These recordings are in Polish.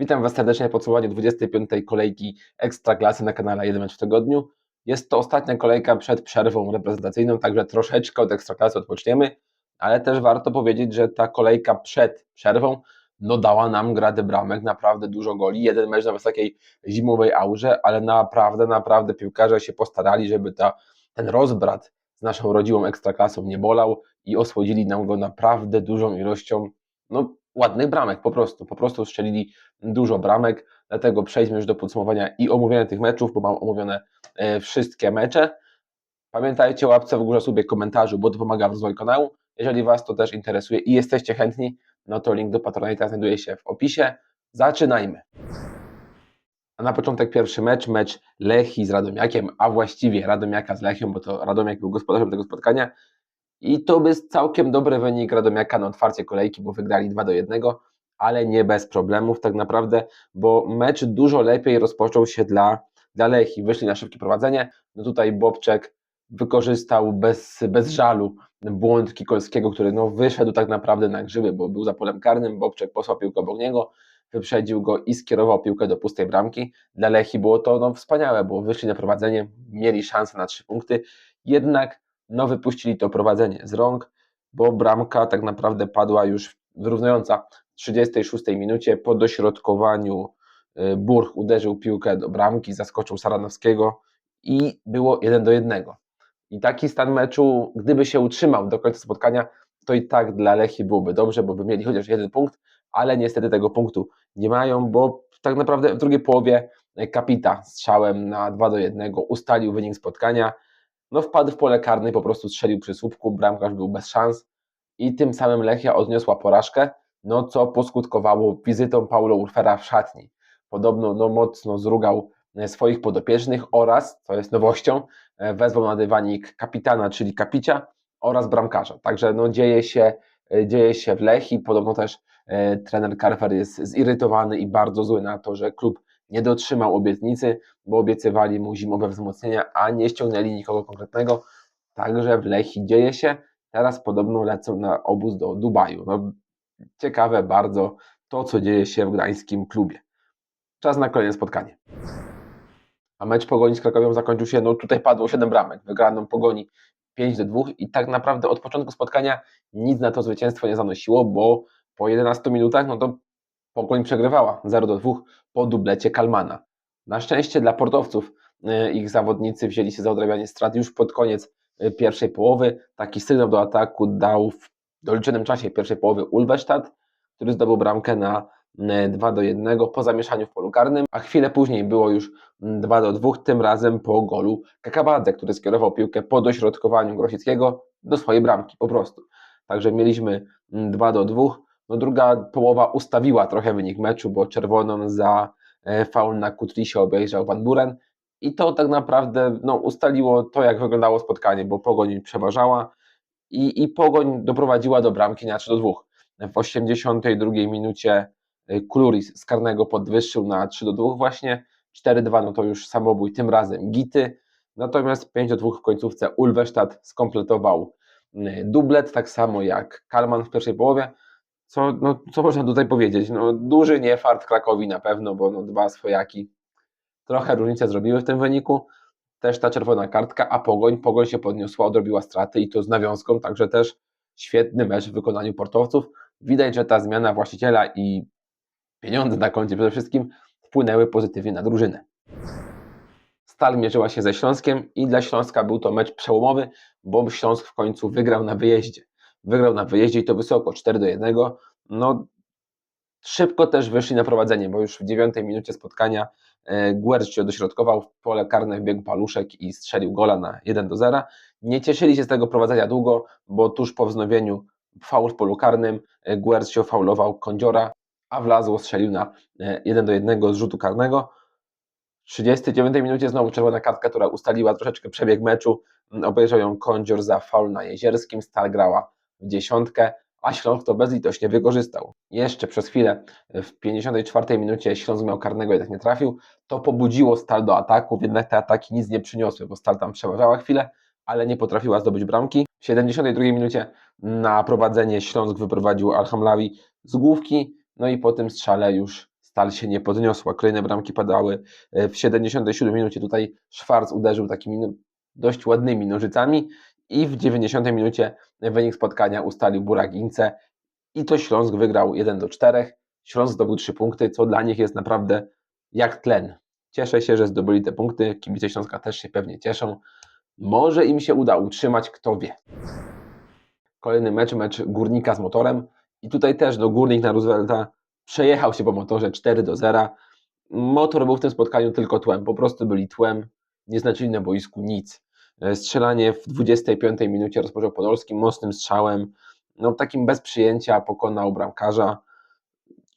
Witam Was serdecznie na podsumowaniu 25. kolejki Ekstraklasy na kanale 1 mecz w tygodniu. Jest to ostatnia kolejka przed przerwą reprezentacyjną, także troszeczkę od Ekstraklasy odpoczniemy, ale też warto powiedzieć, że ta kolejka przed przerwą no dała nam gradę bramek, naprawdę dużo goli, jeden mecz na wysokiej zimowej aurze, ale naprawdę, naprawdę piłkarze się postarali, żeby ta, ten rozbrat z naszą rodziłą Ekstraklasą nie bolał i osłodzili nam go naprawdę dużą ilością no, ładnych bramek, po prostu, po prostu strzelili dużo bramek, dlatego przejdźmy już do podsumowania i omówienia tych meczów, bo mam omówione e, wszystkie mecze. Pamiętajcie o łapce w górze sobie komentarzu, bo to pomaga w rozwoju kanału. Jeżeli Was to też interesuje i jesteście chętni, no to link do Patronite'a znajduje się w opisie. Zaczynajmy! A na początek pierwszy mecz, mecz Lechi z Radomiakiem, a właściwie Radomiaka z Lechią, bo to Radomiak był gospodarzem tego spotkania. I to by całkiem dobry wynik Radomiaka na otwarcie kolejki, bo wygrali 2 do 1, ale nie bez problemów tak naprawdę, bo mecz dużo lepiej rozpoczął się dla, dla Lechi. Wyszli na szybkie prowadzenie, no tutaj Bobczek wykorzystał bez, bez żalu błąd Kikolskiego, który no wyszedł tak naprawdę na grzyby, bo był za polem karnym, Bobczek posłał piłkę obok niego, wyprzedził go i skierował piłkę do pustej bramki. Dla Lechi było to no, wspaniałe, bo wyszli na prowadzenie, mieli szansę na trzy punkty, jednak no wypuścili to prowadzenie z rąk, bo bramka tak naprawdę padła już wyrównująca w 36 minucie po dośrodkowaniu y, Burch uderzył piłkę do bramki, zaskoczył Saranowskiego i było 1 do 1. I taki stan meczu, gdyby się utrzymał do końca spotkania, to i tak dla Lechii byłoby dobrze, bo by mieli chociaż jeden punkt, ale niestety tego punktu nie mają, bo tak naprawdę w drugiej połowie Kapita strzałem na 2 do 1 ustalił wynik spotkania. No wpadł w pole karne i po prostu strzelił przy słupku, bramkarz był bez szans i tym samym Lechia odniosła porażkę, no co poskutkowało wizytą Paulo Urfera w szatni. Podobno no, mocno zrugał swoich podopiecznych oraz, co jest nowością, wezwał na dywanik kapitana, czyli kapicia oraz bramkarza. Także no, dzieje, się, dzieje się w Lechii. Podobno też e, trener Carver jest zirytowany i bardzo zły na to, że klub nie dotrzymał obietnicy, bo obiecywali mu zimowe wzmocnienia, a nie ściągnęli nikogo konkretnego. Także w Lechii dzieje się. Teraz podobno lecą na obóz do Dubaju. No, ciekawe bardzo to, co dzieje się w gdańskim klubie. Czas na kolejne spotkanie. A mecz Pogoni z Krakowią zakończył się, no tutaj padło 7 bramek, wygraną Pogoni 5 do 2 i tak naprawdę od początku spotkania nic na to zwycięstwo nie zanosiło, bo po 11 minutach, no to Pogoń przegrywała 0 do 2 po dublecie Kalmana. Na szczęście dla portowców e, ich zawodnicy wzięli się za odrabianie strat już pod koniec e, pierwszej połowy. Taki sygnał do ataku dał w doliczonym czasie pierwszej połowy Ulwestadt, który zdobył bramkę na 2 e, do 1 po zamieszaniu w polu karnym, a chwilę później było już 2 do 2, tym razem po golu Kakabadze, który skierował piłkę po dośrodkowaniu Grosickiego do swojej bramki po prostu. Także mieliśmy 2 do 2. No druga połowa ustawiła trochę wynik meczu, bo czerwoną za e, faul na Kutrisie obejrzał Van Buren. I to tak naprawdę no, ustaliło to, jak wyglądało spotkanie, bo Pogoń przeważała i, i Pogoń doprowadziła do bramki na 3 do 2. W 82 minucie e, Kluris z karnego podwyższył na 3 do 2 właśnie, 4-2 no to już samobój, tym razem Gity, natomiast 5 do 2 w końcówce Ulwestadt skompletował dublet, tak samo jak Kalman w pierwszej połowie, co, no, co można tutaj powiedzieć? No, duży niefart Krakowi na pewno, bo no, dwa swojaki trochę różnicę zrobiły w tym wyniku. Też ta czerwona kartka, a Pogoń, Pogoń się podniosła, odrobiła straty i to z nawiązką, także też świetny mecz w wykonaniu portowców. Widać, że ta zmiana właściciela i pieniądze na koncie przede wszystkim wpłynęły pozytywnie na drużynę. Stal mierzyła się ze Śląskiem i dla Śląska był to mecz przełomowy, bo Śląsk w końcu wygrał na wyjeździe. Wygrał na wyjeździe i to wysoko, 4 do 1. No, szybko też wyszli na prowadzenie, bo już w dziewiątej minucie spotkania e, Guercio dośrodkował w pole karne wbiegł Paluszek i strzelił gola na 1 do 0. Nie cieszyli się z tego prowadzenia długo, bo tuż po wznowieniu faul w polu karnym e, Guercio faulował Kądziora, a Wlazło strzelił na 1 e, do 1 z rzutu karnego. W 39 minucie znowu czerwona kartka, która ustaliła troszeczkę przebieg meczu. Obejrzał ją Kądzior za faul na Jezierskim. Stal grała w dziesiątkę, a Śląsk to bezlitośnie wykorzystał. Jeszcze przez chwilę w 54 minucie Śląsk miał karnego, jednak nie trafił. To pobudziło Stal do ataków, jednak te ataki nic nie przyniosły, bo Stal tam przeważała chwilę, ale nie potrafiła zdobyć bramki. W 72 minucie na prowadzenie Śląsk wyprowadził Alhamlawi z główki, no i po tym strzale już Stal się nie podniosła. Kolejne bramki padały e, w 77 minucie. Tutaj Schwarz uderzył takimi no, dość ładnymi nożycami i w 90 minucie wynik spotkania ustalił Burak Ince i to Śląsk wygrał 1 do 4. Śląsk zdobył 3 punkty, co dla nich jest naprawdę jak tlen. Cieszę się, że zdobyli te punkty. Kibice Śląska też się pewnie cieszą. Może im się uda utrzymać, kto wie. Kolejny mecz, mecz Górnika z motorem. I tutaj też no, Górnik na Roosevelta przejechał się po motorze 4 do 0. Motor był w tym spotkaniu tylko tłem, po prostu byli tłem, nie znaczyli na boisku nic. E, Strzelanie w 25 minucie rozpoczął Podolski mocnym strzałem, no takim bez przyjęcia pokonał bramkarza.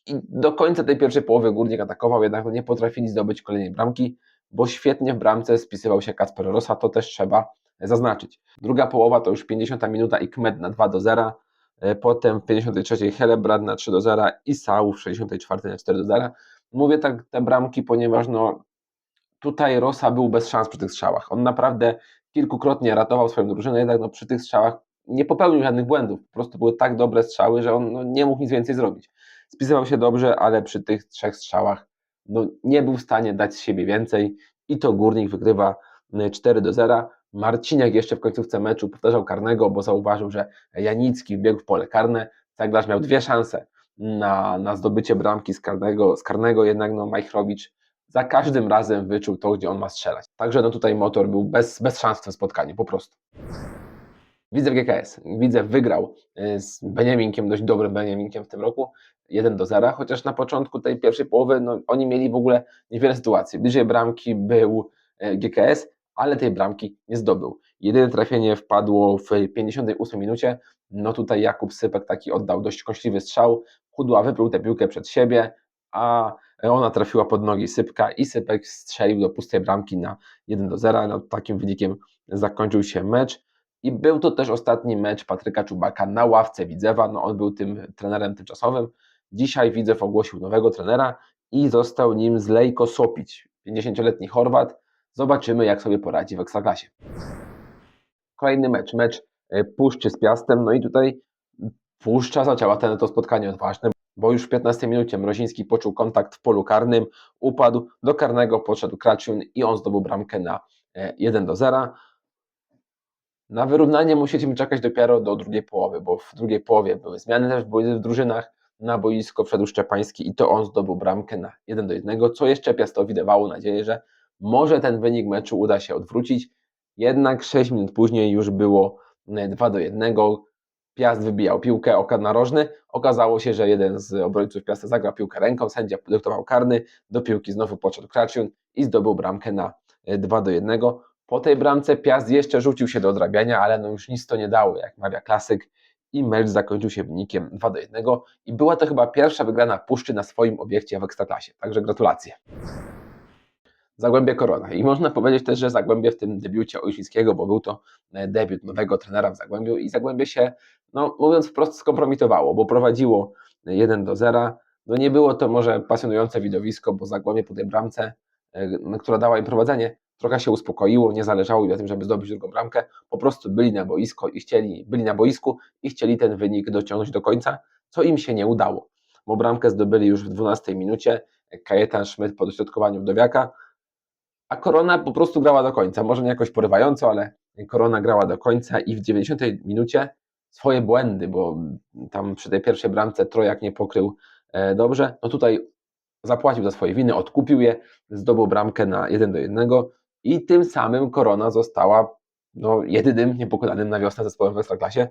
I do końca tej pierwszej połowy Górnik atakował, jednak no nie potrafili zdobyć kolejnej bramki, bo świetnie w bramce spisywał się Kacper Rosa, to też trzeba zaznaczyć. Druga połowa to już 50 minuta i Kmet na 2 do 0. E, Potem w 53 Helebrand na 3 do 0 i Sau w 64 na 4 do 0. Mówię tak te bramki, ponieważ no, tutaj Rosa był bez szans przy tych strzałach. On naprawdę kilkukrotnie ratował swoją drużynę, jednak no, przy tych strzałach nie popełnił żadnych błędów. Po prostu były tak dobre strzały, że on no, nie mógł nic więcej zrobić. Spisywał się dobrze, ale przy tych trzech strzałach no, nie był w stanie dać z siebie więcej i to Górnik wygrywa y, 4 do 0. Marciniak jeszcze w końcówce meczu powtarzał karnego, bo zauważył, że Janicki wbiegł w pole karne. Ceglarz miał dwie szanse na, na zdobycie bramki z karnego, z karnego jednak no, Majchrowicz za każdym razem wyczuł to, gdzie on ma strzelać. Także no, tutaj motor był bez, bez szans w tym spotkaniu, po prostu. Widzew GKS. Widzew wygrał y, z Beniaminkiem, dość dobrym Beniaminkiem w tym roku, 1 do 0, chociaż na początku tej pierwszej połowy no, oni mieli w ogóle niewiele sytuacji. Bliżej bramki był y, GKS, ale tej bramki nie zdobył. Jedyne trafienie wpadło w 58 minucie. No tutaj Jakub Sypek taki oddał dość kąśliwy strzał. Chudła wypluł tę piłkę przed siebie, a ona trafiła pod nogi Sypka i Sypek strzelił do pustej bramki na 1 do 0. No, takim wynikiem zakończył się mecz. I był to też ostatni mecz Patryka Czubaka na ławce Widzewa. No, on był tym trenerem tymczasowym. Dzisiaj Widzew ogłosił nowego trenera i został nim Zlejko Sopić, 50-letni Chorwat. Zobaczymy, jak sobie poradzi w Ekstraklasie. Kolejny mecz, mecz e, Puszczy z Piastem. No i tutaj Puszcza zaczęła ten, to spotkanie odważne, bo już w 15 minucie Mroziński poczuł kontakt w polu karnym, upadł, do karnego podszedł Kraciun i on zdobył bramkę na e, 1 do 0. Na wyrównanie musieliśmy czekać dopiero do drugiej połowy, bo w drugiej połowie były zmiany też były w drużynach. Na boisko wszedł Szczepański i to on zdobył bramkę na 1 do 1, co jeszcze Piastowi dawało nadzieję, że może ten wynik meczu uda się odwrócić. Jednak 6 minut później już było 2 do 1. Piast wybijał piłkę, okad narożny. Okazało się, że jeden z obrońców Piasta zagrał piłkę ręką, sędzia podyktował karny, do piłki znowu podszedł Kraciun i zdobył bramkę na 2 do 1. Po tej bramce Piast jeszcze rzucił się do odrabiania, ale no już nic to nie dało, jak mawia klasyk. I mecz zakończył się wynikiem 2 do 1. I była to chyba pierwsza wygrana Puszczy na swoim obiekcie w Ekstraklasie. Także gratulacje. Zagłębie Korona. I można powiedzieć też, że Zagłębie w tym debiucie Ojczyńskiego, bo był to e, debiut nowego trenera w Zagłębiu i Zagłębie się, no mówiąc wprost, skompromitowało, bo prowadziło 1 do 0. No nie było to może pasjonujące widowisko, bo Zagłębie po tej bramce, e, która dała im prowadzenie, trochę się uspokoiło, nie zależało im na tym, żeby zdobyć drugą bramkę, po prostu byli na boisko i chcieli, byli na boisku i chcieli ten wynik dociągnąć do końca, co im się nie udało, bo bramkę zdobyli już w 12 minucie, Kajetan Schmidt po dośrodkowaniu Wdowiaka, a Korona po prostu grała do końca. Może nie jakoś porywająco, ale Korona grała do końca i w 90 minucie swoje błędy, bo tam przy tej pierwszej bramce Trojak nie pokrył e, dobrze, no tutaj zapłacił za swoje winy, odkupił je, zdobył bramkę na 1 do 1 i tym samym Korona została no, jedynym niepokonanym na wiosnę zespołem w Ekstraklasie.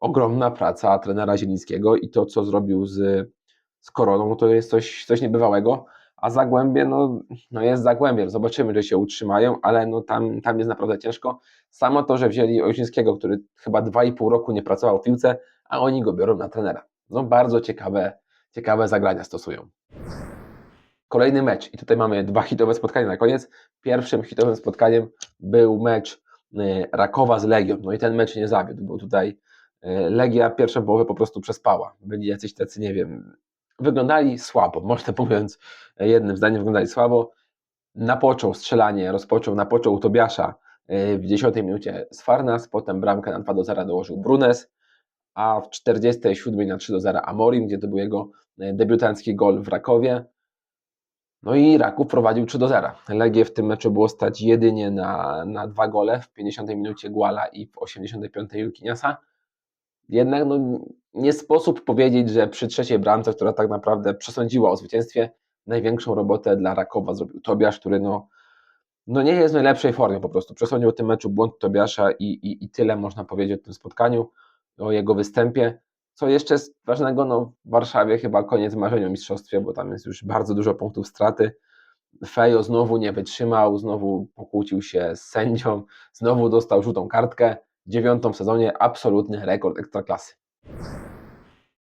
Ogromna praca trenera Zielińskiego i to, co zrobił z, z Koroną, to jest coś, coś niebywałego a Zagłębie no, no jest Zagłębiem. Zobaczymy, czy się utrzymają, ale no tam, tam jest naprawdę ciężko. Samo to, że wzięli Ojczyńskiego, który chyba 2,5 roku nie pracował w piłce, a oni go biorą na trenera. No bardzo ciekawe, ciekawe zagrania stosują. Kolejny mecz i tutaj mamy dwa hitowe spotkania na koniec. Pierwszym hitowym spotkaniem był mecz y, Rakowa z Legią. No i ten mecz nie zawiódł, bo tutaj y, Legia pierwszą połowę po prostu przespała. Byli jacyś tacy, nie wiem, wyglądali słabo, można mówiąc jednym zdaniem, wyglądali słabo. Napoczął strzelanie, rozpoczął, napoczął Tobiasza y, w 10 minucie z Farnas, potem bramkę na 2 do 0 dołożył Brunes, a w 47 na 3 do 0 Amorim, gdzie to był jego e, debiutancki gol w Rakowie. No i Raków prowadził 3 do 0. Legię w tym meczu było stać jedynie na, na dwa gole w 50 minucie Guala i w 85 Julkiniasa. Jednak no, nie sposób powiedzieć, że przy trzeciej bramce, która tak naprawdę przesądziła o zwycięstwie, największą robotę dla Rakowa zrobił Tobiasz, który no, no nie jest w najlepszej formie po prostu. Przesądził o tym meczu błąd Tobiasza i, i, i tyle można powiedzieć o tym spotkaniu, o jego występie. Co jeszcze jest ważnego, no w Warszawie chyba koniec marzenia o mistrzostwie, bo tam jest już bardzo dużo punktów straty. Fejo znowu nie wytrzymał, znowu pokłócił się z sędzią, znowu dostał żółtą kartkę. Dziewiątą w sezonie, absolutny rekord ekstraklasy.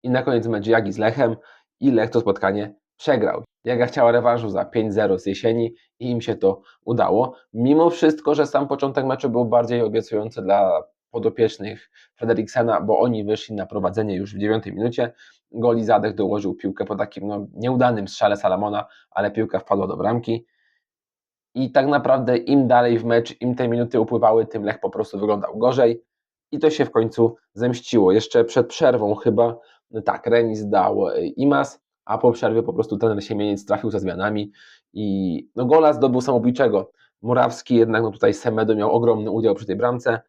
I na koniec mecz Jagi z Lechem i Lech to spotkanie przegrał. Jaga chciała rewanżu za 5-0 z jesieni i im się to udało. Mimo wszystko, że sam początek meczu był bardziej obiecujący dla podopiecznych Frederiksena, bo oni wyszli na prowadzenie już w 9 minucie. Goli Zadek dołożył piłkę po takim no, nieudanym strzale Salamona, ale piłka wpadła do bramki. I tak naprawdę im dalej w mecz, im te minuty upływały, tym Lech po prostu wyglądał gorzej. I to się w końcu zemściło. Jeszcze przed przerwą chyba, tak, remis dał e, Imas, a po przerwie po prostu ten Siemieniec trafił ze zmianami i no gola zdobył samobójczego. Murawski jednak no tutaj Semedo miał ogromny udział przy tej bramce.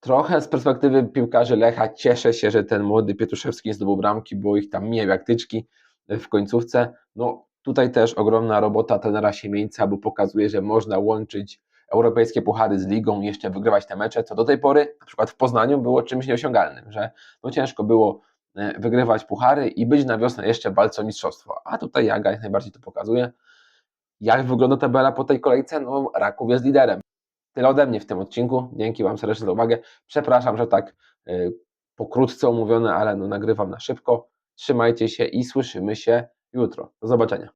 Trochę z perspektywy piłkarzy Lecha cieszę się, że ten młody Pietruszewski nie zdobył bramki, bo ich tam miał jak tyczki w końcówce. No tutaj też ogromna robota trenera Siemieńca, bo pokazuje, że można łączyć europejskie puchary z ligą i jeszcze wygrywać te mecze, co do tej pory na przykład w Poznaniu było czymś nieosiągalnym, że no ciężko było e, wygrywać puchary i być na wiosnę jeszcze w walce o mistrzostwo. A tutaj Jaga jak najbardziej to pokazuje. Jak wygląda tabela po tej kolejce? No Raków jest liderem. Tyle ode mnie w tym odcinku. Dzięki Wam serdecznie za uwagę. Przepraszam, że tak y, pokrótce omówione, ale no nagrywam na szybko. Trzymajcie się i słyszymy się jutro. Do zobaczenia.